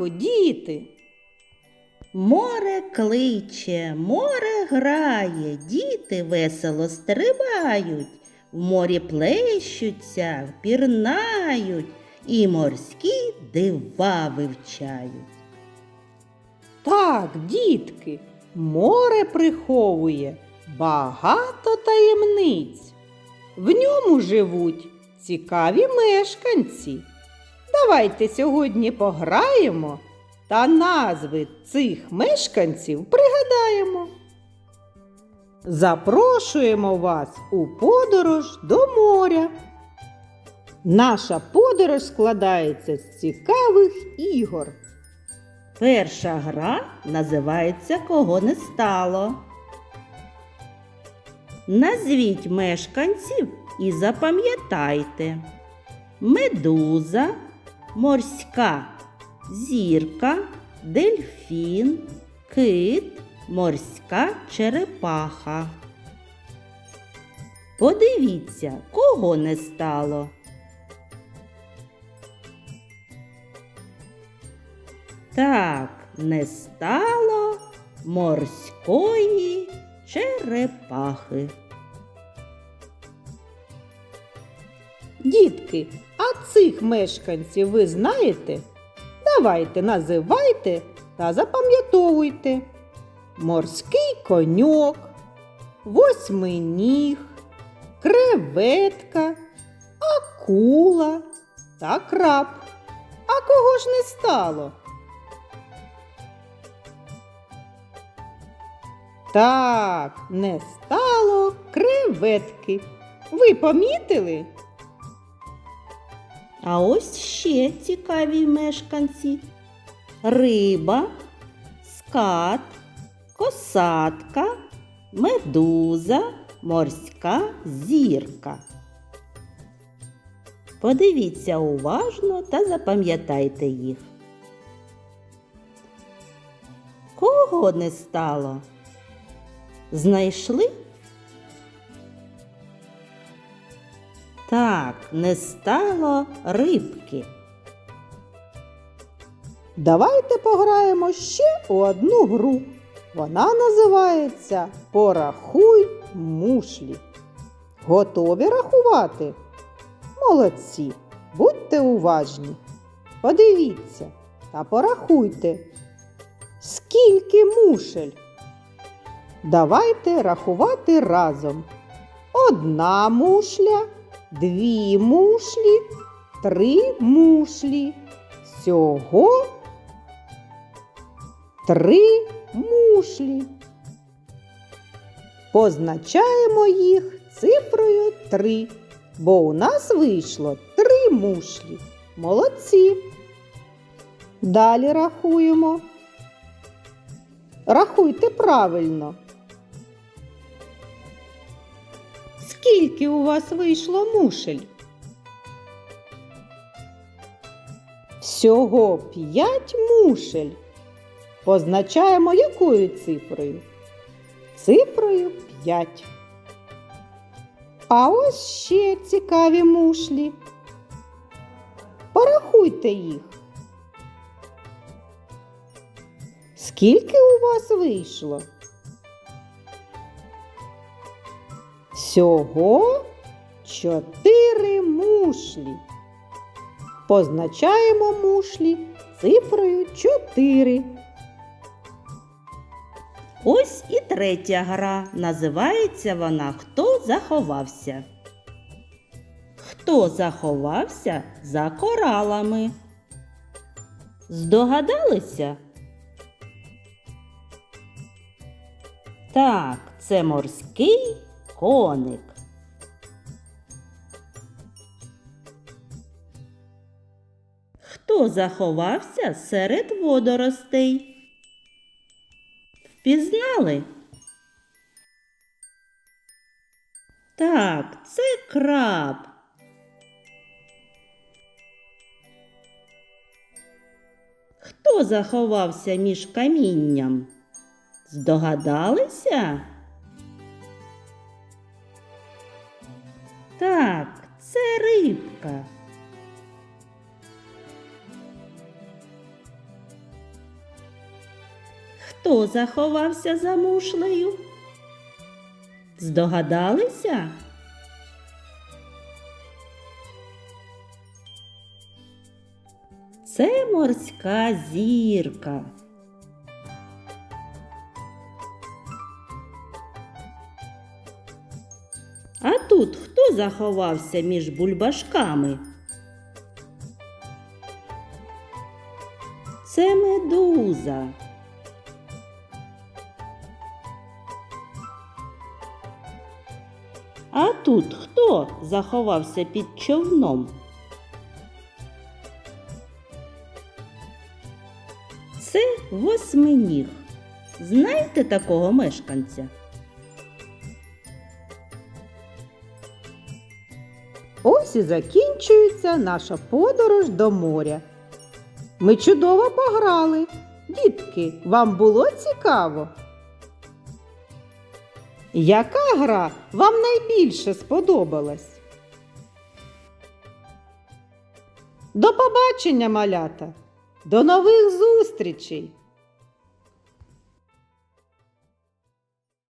ранку, діти! Море кличе, море грає, діти весело стрибають, в морі плещуться, пірнають і морські дива вивчають. Так, дітки, море приховує багато таємниць. В ньому живуть цікаві мешканці. Давайте сьогодні пограємо та назви цих мешканців пригадаємо. Запрошуємо вас у подорож до моря. Наша подорож складається з цікавих ігор. Перша гра називається Кого не стало. Назвіть мешканців і запам'ятайте. Медуза, морська зірка, дельфін, кит, морська черепаха. Подивіться, кого не стало. Так, не стало морської черепахи. Дітки, а цих мешканців ви знаєте? Давайте називайте та запам'ятовуйте. Морський коньок, восьминіг, креветка, акула та краб. А кого ж не стало? Так, не стало креветки. Ви помітили? А ось ще цікаві мешканці. Риба, скат, косатка, медуза, морська зірка. Подивіться уважно та запам'ятайте їх. Кого не стало? Знайшли? Так, не стало рибки. Давайте пограємо ще у одну гру. Вона називається Порахуй мушлі. Готові рахувати? Молодці, будьте уважні. Подивіться та порахуйте. Скільки мушель? Давайте рахувати разом. Одна мушля, дві мушлі, три мушлі. Всього три мушлі. Позначаємо їх цифрою 3, бо у нас вийшло три мушлі. Молодці. Далі рахуємо. Рахуйте правильно. Скільки у вас вийшло мушель? Всього п'ять мушель. Позначаємо якою цифрою? Цифрою 5. А ось ще цікаві мушлі. Порахуйте їх. Скільки у вас вийшло? Всього чотири мушлі. Позначаємо мушлі цифрою 4. Ось і третя гра. Називається вона Хто заховався. Хто заховався за коралами? Здогадалися? Так, це морський коник. Хто заховався серед водоростей? Впізнали? Так, це краб. Хто заховався між камінням? Здогадалися? скрипка. Хто заховався за мушлею? Здогадалися? Це морська зірка. А тут хто заховався між бульбашками? Це медуза. А тут хто заховався під човном? Це восьминіг. Знаєте такого мешканця? Ось і закінчується наша подорож до моря. Ми чудово пограли. Дітки, вам було цікаво? Яка гра вам найбільше сподобалась? До побачення, малята! До нових зустрічей!